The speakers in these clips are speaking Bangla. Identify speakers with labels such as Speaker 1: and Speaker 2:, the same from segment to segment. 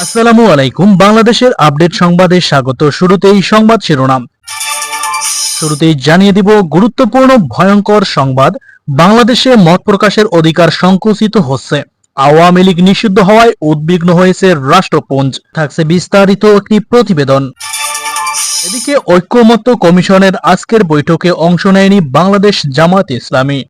Speaker 1: আসসালামু আলাইকুম। বাংলাদেশের আপডেট সংবাদে স্বাগত। শুরুতেই সংবাদ শিরোনাম। শুরুতেই জানিয়ে দিব গুরুত্বপূর্ণ, ভয়ঙ্কর সংবাদ। বাংলাদেশে মত প্রকাশের অধিকার সংকুচিত হচ্ছে। আওয়ামী লীগ নিষিদ্ধ হওয়ায় উদ্বিগ্ন হয়েছে রাষ্ট্রপুঞ্জ। থাকছে বিস্তারিত একটি প্রতিবেদন। এদিকে ঐক্যমত্য কমিশনের আজকের বৈঠকে অংশ নেয়নি বাংলাদেশ জামাত ইসলামী।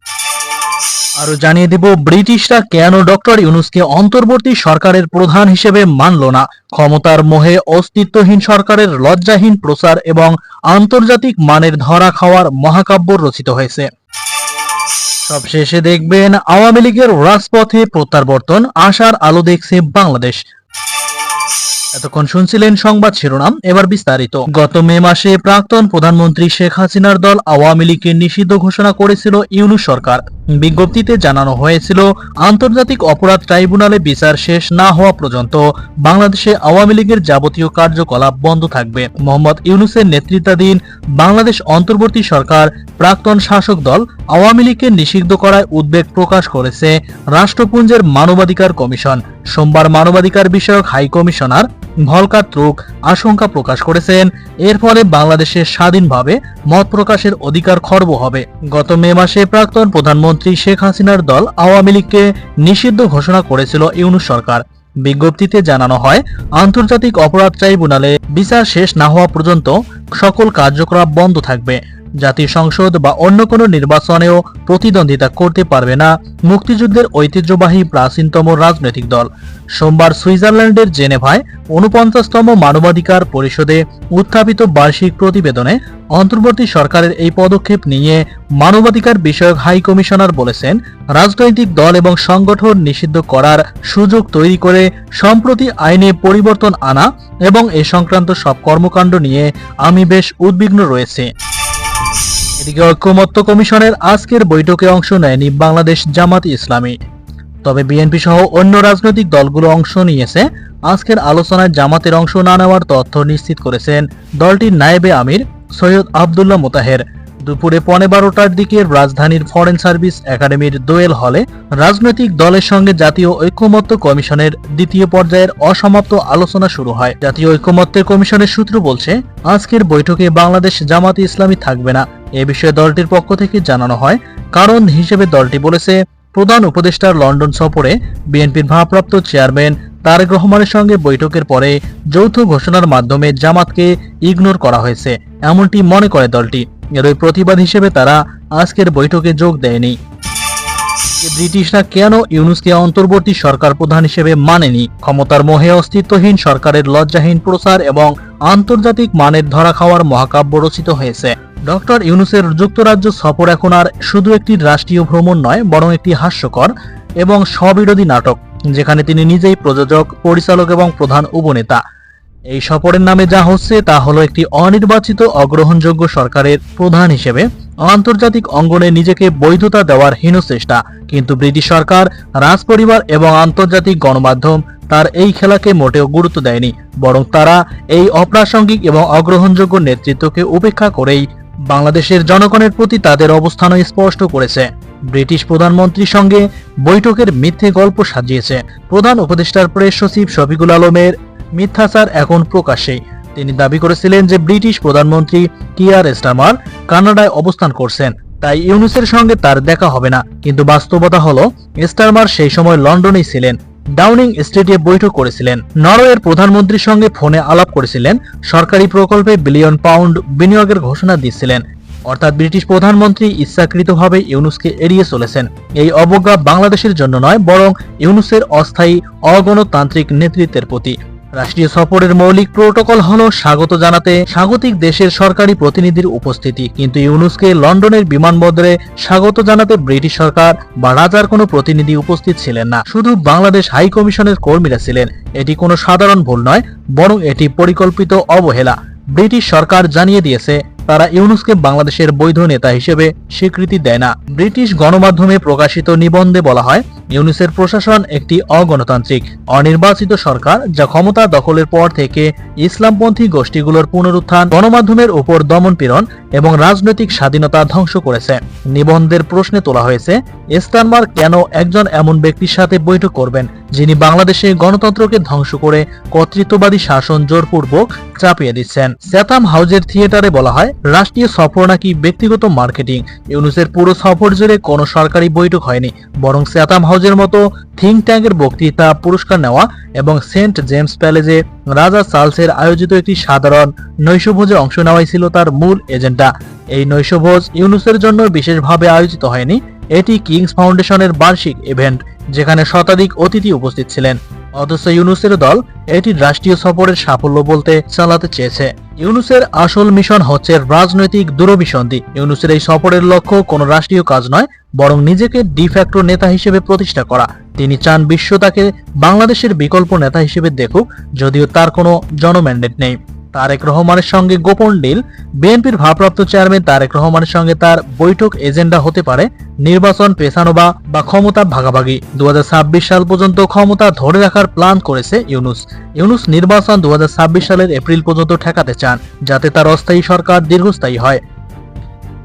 Speaker 1: আরও জানিয়ে দিব, ব্রিটিশরা কেন ডক্টর ইউনুসকে অন্তর্বর্তী সরকারের প্রধান হিসেবে মানল না? ক্ষমতার মোহে অস্তিত্বহীন সরকারের লজ্জাহীন প্রচার এবং আন্তর্জাতিক মানের ধরা খাওয়ার মহাকাব্য রচিত হয়েছে। সবশেষে দেখবেন, আওয়ামী লীগের রাজপথে প্রত্যাবর্তন, আশার আলো দেখছে বাংলাদেশ। এতক্ষণ শুনছিলেন সংবাদ শিরোনাম, এবার বিস্তারিত। গত মে মাসে প্রাক্তন প্রধানমন্ত্রী শেখ হাসিনার দল আওয়ামী লীগকে নিষিদ্ধ ঘোষণা করেছিল ইউনুস সরকার। বিজ্ঞপ্তিতে জানানো হয়েছিল, আন্তর্জাতিক অপরাধ ট্রাইব্যুনালে বিচার শেষ না হওয়া পর্যন্ত বাংলাদেশে আওয়ামী লীগের যাবতীয় কার্যকলাপ বন্ধ থাকবে। মোহাম্মদ ইউনুসের নেতৃত্বাধীন বাংলাদেশ অন্তর্বর্তী সরকার প্রাক্তন শাসক দল আওয়ামী লীগকে নিষিদ্ধ করায় উদ্বেগ প্রকাশ করেছে রাষ্ট্রপুঞ্জের মানবাধিকার কমিশন। সোমবার মানবাধিকার বিষয়ক হাই কমিশনার ভলকার ত্রুক আশঙ্কা প্রকাশ করেছেন, এর ফলে বাংলাদেশে স্বাধীনভাবে মত প্রকাশের অধিকার খর্ব হবে। গত মে মাসে প্রাক্তন প্রধানমন্ত্রী শেখ হাসিনার দল আওয়ামী লীগকে নিষিদ্ধ ঘোষণা করেছিল ইউনুস সরকার। বিজ্ঞপ্তিতে জানানো হয়, আন্তর্জাতিক অপরাধ ট্রাইব্যুনালে বিচার শেষ না হওয়া পর্যন্ত সকল কার্যকলাপ বন্ধ থাকবে। জাতীয় সংসদ বা অন্য কোনো নির্বাচনেও প্রতিদ্বন্দ্বিতা করতে পারবে না মুক্তিযুদ্ধের ঐতিহ্যবাহী প্রাচীনতম রাজনৈতিক দল। সোমবার সুইজারল্যান্ডের জেনেভায় উনপঞ্চাশতম মানবাধিকার পরিষদে উত্থাপিত বার্ষিক প্রতিবেদনে অন্তর্বর্তী সরকারের এই পদক্ষেপ নিয়ে মানবাধিকার বিষয়ক হাই কমিশনার বলেছেন, রাজনৈতিক দল এবং সংগঠন নিষিদ্ধ করার সুযোগ তৈরি করে সম্প্রতি আইনে পরিবর্তন আনা এবং এ সংক্রান্ত সব কর্মকাণ্ড নিয়ে আমি বেশ উদ্বিগ্ন রয়েছে। এদিকে ঐক্যমত্য কমিশনের আজকের বৈঠকে অংশ নেয়নি বাংলাদেশ জামাত ইসলামী। তবে বিএনপি সহ অন্য রাজনৈতিক দলগুলো অংশ নিয়েছে। আজকের আলোচনায় জামাতের অংশ না নেওয়ার তথ্য নিশ্চিত করেছেন দলটির নায়েবে আমির সৈয়দ আবদুল্লাহ মোতাহের। দুপুরে পনে বারোটার দিকে রাজধানীর ফরেন সার্ভিস একাডেমির দোয়েল হলে রাজনৈতিক দলের সঙ্গে জাতীয় ঐক্যমত্য কমিশনের দ্বিতীয় পর্যায়ের অসমাপ্ত আলোচনা শুরু হয়। জাতীয় ঐক্যমত্যের কমিশনের সূত্র বলছে, আজকের বৈঠকে বাংলাদেশ জামাত ইসলামী থাকবে না। এ বিষয়ে দলটির পক্ষ থেকে জানানো হয়, কারণ হিসেবে দলটি বলেছে, প্রধান উপদেষ্টার লন্ডন সফরে বিএনপির ভারপ্রাপ্ত চেয়ারম্যান তারেক রহমানের সঙ্গে বৈঠকের পরে যৌথ ঘোষণার মাধ্যমে জামাতকে ইগনোর করা হয়েছে। এমনটি মনে করে দলটি। এর ওই প্রতিবাদ হিসেবে তারা আজকের বৈঠকে যোগ দেয়নি। ব্রিটিশরা কেন ইউনুসকে অন্তর্বর্তী সরকার প্রধান হিসেবে মানেনি? ক্ষমতার মোহে অস্তিত্বহীন সরকারের লজ্জাহীন প্রচার এবং আন্তর্জাতিক মানের ধরা খাওয়ার মহাকাব্য রচিত হয়েছে। ডক্টর ইউনুসের যুক্তরাজ্য সফর এখন আর শুধু একটি রাষ্ট্রীয় ভ্রমণ নয়, বরং একটি হাস্যকর এবং স্ববিরোধী নাটক, যেখানে তিনি নিজেই প্রযোজক, পরিচালক এবং প্রধান উপনেতা। এই সফরের নামে যা হচ্ছে তা হলো একটি অনির্বাচিত অগ্রহণযোগ্য সরকারের প্রধান হিসেবে আন্তর্জাতিক অঙ্গনে নিজেকে বৈধতা দেওয়ার হীন চেষ্টা। কিন্তু ব্রিটিশ সরকার, রাজপরিবার এবং আন্তর্জাতিক গণমাধ্যম তার এই খেলাকে মোটেও গুরুত্ব দেয়নি। বরং তারা এই অপ্রাসঙ্গিক এবং অগ্রহণযোগ্য নেতৃত্বকে উপেক্ষা করেই বাংলাদেশের জনগণের প্রতি তাদের অবস্থানও স্পষ্ট করেছে। ব্রিটিশ প্রধানমন্ত্রীর সঙ্গে বৈঠকের মিথ্যে গল্প সাজিয়েছে। প্রধান উপদেষ্টার প্রেস সচিব শফিকুল আলমের মিথ্যাচার এখন প্রকাশ্যে। তিনি দাবি করেছিলেন যে ব্রিটিশ প্রধানমন্ত্রী কিয়ার স্টামার কানাডায় অবস্থান করছেন, তাই ইউনুসের সঙ্গে তার দেখা হবে না। কিন্তু বাস্তবতা হলো, স্টারমার সেই সময় লন্ডনেই ছিলেন, ডাউনিং স্ট্রিটে বৈঠক করেছিলেন। নরওয়ের প্রধানমন্ত্রীর সঙ্গে ফোনে আলাপ করেছিলেন, সরকারি প্রকল্পে বিলিয়ন পাউন্ড বিনিয়োগের ঘোষণা দিয়েছিলেন। অর্থাৎ ব্রিটিশ প্রধানমন্ত্রী ইচ্ছাকৃতভাবে ইউনুসকে এড়িয়ে চলেছেন। এই অবজ্ঞা বাংলাদেশের জন্য নয়, বরং ইউনুসের অস্থায়ী, অগণতান্ত্রিক নেতৃত্বের প্রতি। রাষ্ট্রীয় সফরের মৌলিক প্রোটোকল হল স্বাগত জানাতে স্বাগতিক দেশের সরকারি প্রতিনিধির উপস্থিতি। কিন্তু ইউনুসকে লন্ডনের বিমানবন্দরে স্বাগত জানাতে ব্রিটিশ সরকার বা রাজার কোনো প্রতিনিধি উপস্থিত ছিলেন না। শুধু বাংলাদেশ হাই কমিশনের কর্মীরা ছিলেন। এটি কোনো সাধারণ ভুল নয়, বরং এটি পরিকল্পিত অবহেলা। ব্রিটিশ সরকার জানিয়ে দিয়েছে তারা ইউনুসকে বাংলাদেশের বৈধ নেতা হিসেবে স্বীকৃতি দেয় না। ব্রিটিশ গণমাধ্যমে প্রকাশিত নিবন্ধে বলা হয়, ইউনুসের প্রশাসন একটি অগণতান্ত্রিক, অনির্বাচিত সরকার যা ক্ষমতা দখলের পর থেকে ইসলামপন্থী গোষ্ঠীগুলোর পুনরুত্থান, গণমাধ্যমের উপর দমনপীড়ন এবং রাজনৈতিক স্বাধীনতা ধ্বংস করেছে। নিবন্ধের প্রশ্নে তোলা হয়েছে স্টানমার কেন একজন এমন ব্যক্তির সাথে বৈঠক করবেন, যিনি বাংলাদেশে গণতন্ত্রকে ধ্বংস করে কর্তৃত্ববাদী শাসন জোরপূর্বক চাপিয়ে দিচ্ছেন? স্যাথাম হাউজের থিয়েটারে বলা হয় রাষ্ট্রীয় সফর নাকি ব্যক্তিগত মার্কেটিং? ইউনুসের পুরো সফর জুড়ে কোনো সরকারি বৈঠক হয়নি। বরং স্যাথাম হাউজের মতো থিঙ্ক ট্যাঙ্কের বক্তৃতা, পুরস্কার নেওয়া এবং সেন্ট জেমস প্যালেজে রাজা চার্লসের আয়োজিত একটি সাধারণ নৈশভোজে অংশ নেওয়াই ছিল তার মূল এজেন্ডা। এই নৈশভোজ ইউনুসের জন্য বিশেষভাবে আয়োজিত হয়নি। এটি কিংস ফাউন্ডেশনের বার্ষিক ইভেন্ট, যেখানে শতাধিক অতিথি উপস্থিত ছিলেন। অথচ ইউনুসের দল এটি রাষ্ট্রীয় সফরের সাফল্য বলতে চালাতে চেয়েছে। ইউনুসের আসল মিশন হচ্ছে রাজনৈতিক দূরভিসন্ধি। ইউনুসের এই সফরের লক্ষ্য কোনো রাষ্ট্রীয় কাজ নয়, বরং নিজেকে ডিফ্যাক্টো নেতা হিসেবে প্রতিষ্ঠা করা। তিনি চান বিশ্ব তাকে বাংলাদেশের বিকল্প নেতা হিসেবে দেখুক, যদিও তার কোনো জনম্যান্ডেট নেই। তারেক রহমানের সঙ্গে গোপন ডিল, বিএনপির ভারপ্রাপ্ত চেয়ারম্যান তারেক রহমানের সঙ্গে তার বৈঠক এজেন্ডা হতে পারে, নির্বাচন পেছানো বা বা ক্ষমতা ভাগাভাগি। দু হাজার ছাব্বিশ সাল পর্যন্ত ক্ষমতা ধরে রাখার প্ল্যান করেছে ইউনুস। ইউনুস নির্বাচন দু হাজার ছাব্বিশ সালের এপ্রিল পর্যন্ত ঠেকাতে চান, যাতে তার অস্থায়ী সরকার দীর্ঘস্থায়ী হয়।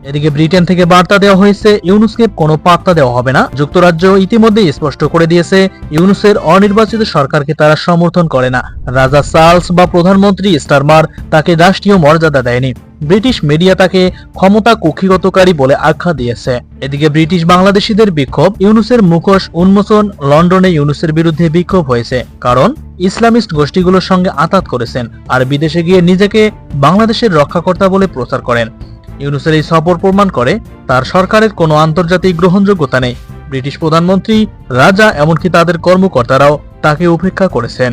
Speaker 1: এদিকে ব্রিটেন থেকে বার্তা দেওয়া হয়েছে, ইউনুসকে কোনো পাত্তা দেওয়া হবে না। যুক্তরাজ্য ইতিমধ্যে স্পষ্ট করে দিয়েছে, ইউনুসের অনির্বাচিত সরকারকে তারা সমর্থন করে না। রাজা চার্লস বা প্রধানমন্ত্রী স্টারমার তাকে রাষ্ট্রীয় মর্যাদা দেয়নি। ব্রিটিশ মিডিয়া তাকে ক্ষমতা কুক্ষিগতকারী বলে আখ্যা দিয়েছে। এদিকে ব্রিটিশ বাংলাদেশিদের বিক্ষোভ, ইউনুসের মুখোশ উন্মোচন লন্ডনে ইউনুসের বিরুদ্ধে বিক্ষোভ হয়েছে। কারণ, ইসলামিস্ট গোষ্ঠীগুলোর সঙ্গে আতাত করেছেন, আর বিদেশে গিয়ে নিজেকে বাংলাদেশের রক্ষাকর্তা বলে প্রচার করেন। ইউনুসের এই সফর প্রমাণ করে, তার সরকারের কোনো আন্তর্জাতিক গ্রহণযোগ্যতা নেই। ব্রিটিশ প্রধানমন্ত্রী, রাজা এমনকি তাদের কর্মকর্তারাও তাকে উপেক্ষা করেছেন।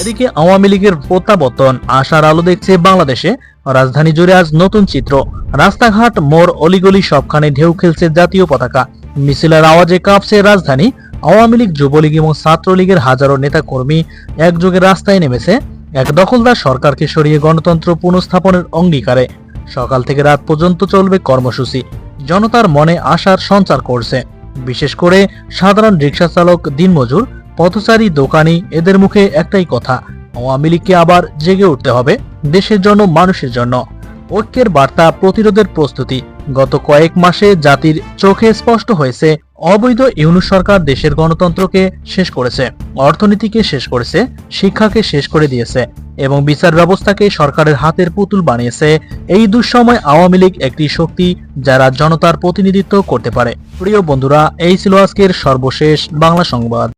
Speaker 1: এদিকে আওয়ামী লীগের প্রত্যাবর্তন আশার আলো দেখছে বাংলাদেশে। রাজধানী জুড়ে আজ নতুন চিত্র। রাস্তাঘাট, মোড়, অলিগলি সবখানে ঢেউ খেলছে জাতীয় পতাকা। মিছিলের আওয়াজে কাঁপছে রাজধানী। আওয়ামী লীগ, যুবলীগ এবং ছাত্রলীগের হাজারো নেতাকর্মী একযোগে রাস্তায় নেমেছে। এক দখলদার সরকারকে সরিয়ে গণতন্ত্র পুনঃস্থাপনের অঙ্গীকারে সকাল থেকে রাত পর্যন্ত চলবে কর্মসূচি। জনতার মনে আশার সঞ্চার করছে। বিশেষ করে সাধারণ রিক্সা চালক দিনমজুর, পথচারী, দোকানি, এদের মুখে একটাই কথা, আওয়ামী লীগকে আবার জেগে উঠতে হবে দেশের জন্য, মানুষের জন্য। ঐক্যের বার্তা প্রতিরোধের প্রস্তুতি। গত কয়েক মাসে জাতির চোখে স্পষ্ট হয়েছে অবৈধ ইউনু সরকার দেশের গণতন্ত্রকে শেষ করেছে, অর্থনীতিকে শেষ করেছে, শিক্ষাকে শেষ করে দিয়েছে এবং বিচার ব্যবস্থাকে সরকারের হাতের পুতুল বানিয়েছে। এই দুঃসময় আওয়ামী লীগ একটি শক্তি যারা জনতার প্রতিনিধিত্ব করতে পারে। প্রিয় বন্ধুরা, এই ছিল আজকের সর্বশেষ বাংলা সংবাদ।